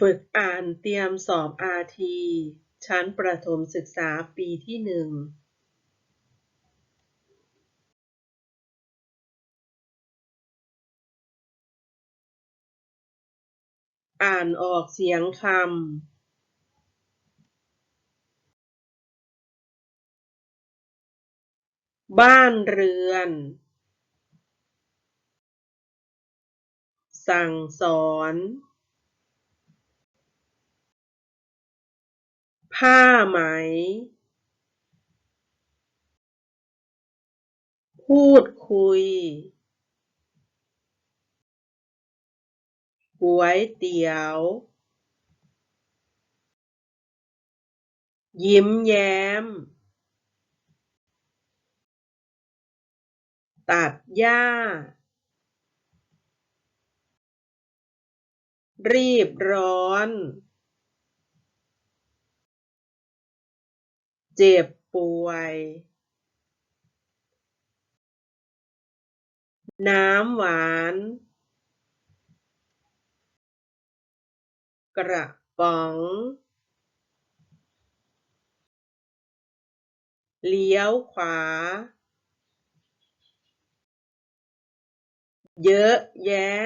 ฝึกอ่านเตรียมสอบ RT ชั้นประถมศึกษาปีที่หนึ่งอ่านออกเสียงคำบ้านเรือน สั่งสอน ผ้าไหม พูดคุย ก๋วยเตี๋ยว ยิ้มแย้ม ตัดหญ้า รีบร้อน เจ็บป่วยน้ำหวาน กระป๋อง เลี้ยวขวา เยอะแยะ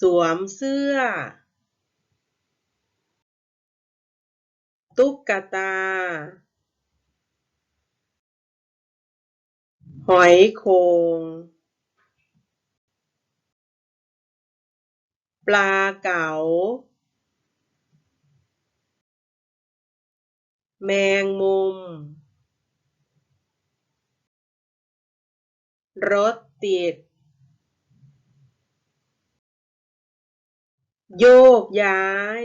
สวมเสื้อ ตุ๊กตา หอยโขงปลาเก๋า แมงมุม รถติด โยกย้าย